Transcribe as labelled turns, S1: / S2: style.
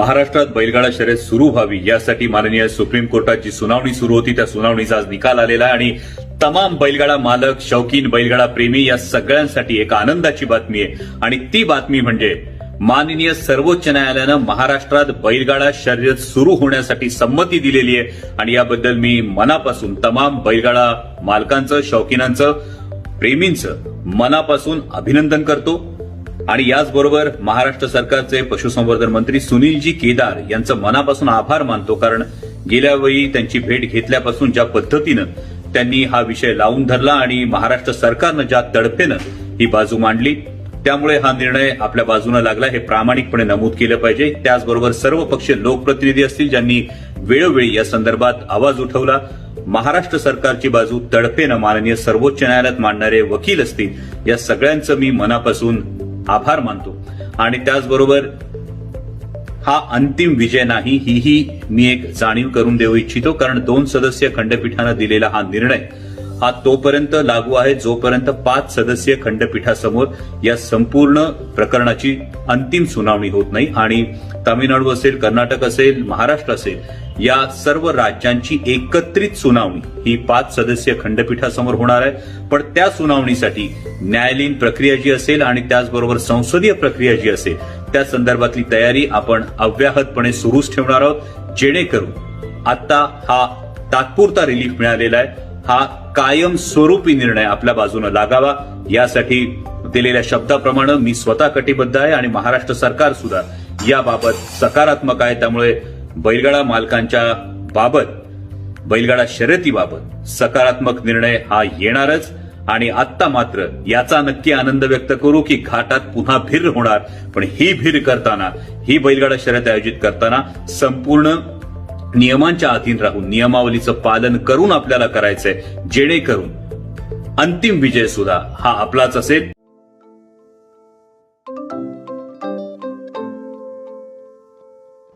S1: महाराष्ट्रात बैलगाडा शर्यत सुरू व्हावी यासाठी माननीय सुप्रीम कोर्टात जी सुनावणी सुरू होती. त्या सुनावणीचा आज निकाल आलेला आहे आणि तमाम बैलगाडा मालक शौकीन बैलगाडा प्रेमी या सगळ्यांसाठी एक आनंदाची बातमी आहे. आणि ती बातमी म्हणजे माननीय सर्वोच्च न्यायालयानं महाराष्ट्रात बैलगाडा शर्यत सुरू होण्यासाठी संमती दिलेली आहे. आणि याबद्दल मी मनापासून तमाम बैलगाडा मालकांचं शौकीनांचं प्रेमींचं मनापासून अभिनंदन करतो. आणि याचबरोबर महाराष्ट्र सरकारचे पशुसंवर्धन मंत्री सुनीलजी केदार यांचं मनापासून आभार मानतो कारण गेल्या वेळी त्यांची भेट घेतल्यापासून ज्या पद्धतीनं त्यांनी हा विषय लावून धरला आणि महाराष्ट्र सरकारनं ज्या तडफेनं ही बाजू मांडली त्यामुळे हा निर्णय आपल्या बाजूने लागला. हे प्रामाणिकपणे नमूद केलं पाहिजे. त्याचबरोबर सर्व पक्षीय लोकप्रतिनिधी असतील ज्यांनी वेळोवेळी या संदर्भात आवाज उठवला. महाराष्ट्र सरकारची बाजू तडफेनं माननीय सर्वोच्च न्यायालयात मांडणारे वकील असतील या सगळ्यांचं मी मनापासून आभार मानतो. आणि त्याचबरोबर हा अंतिम विजय नाही हीही मी एक जाणीव करून देऊ इच्छितो कारण दोन सदस्य खंडपीठानं दिलेला हा निर्णय हा तोपर्यंत लागू आहे जोपर्यंत पाच सदस्यीय खंडपीठासमोर या संपूर्ण प्रकरणाची अंतिम सुनावणी होत नाही. आणि तामिळनाडू असेल कर्नाटक असेल महाराष्ट्र असेल या सर्व राज्यांची एकत्रित सुनावणी ही पाच सदस्यीय खंडपीठासमोर होणार आहे. पण त्या सुनावणीसाठी न्यायालयीन प्रक्रिया जी असेल आणि त्याचबरोबर संसदीय प्रक्रिया जी असेल त्या संदर्भातली तयारी आपण अव्याहतपणे सुरूच ठेवणार आहोत. जेणेकरून आता हा तात्पुरता रिलीफ मिळालेला आहे. हा कायम स्वरूपी निर्णय आपल्या बाजूने लागावा. यासाठी दिलेल्या शब्दाप्रमाणे मी स्वतः कटिबद्ध आहे आणि महाराष्ट्र सरकार सुद्धा याबाबत सकारात्मक आहे. त्यामुळे बैलगाडा मालकांच्या बाबत बैलगाडा शर्यतीबाबत सकारात्मक निर्णय हा येणारच. आणि आत्ता मात्र याचा नक्की आनंद व्यक्त करू की घाटात पुन्हा भीर होणार. पण ही भीर करताना ही बैलगाडा शर्यत आयोजित करताना संपूर्ण नियमांच्या अधीन राहून नियमावलीचं पालन करून आपल्याला करायचंय जेणेकरून अंतिम विजय सुद्धा हा आपलाच असेल.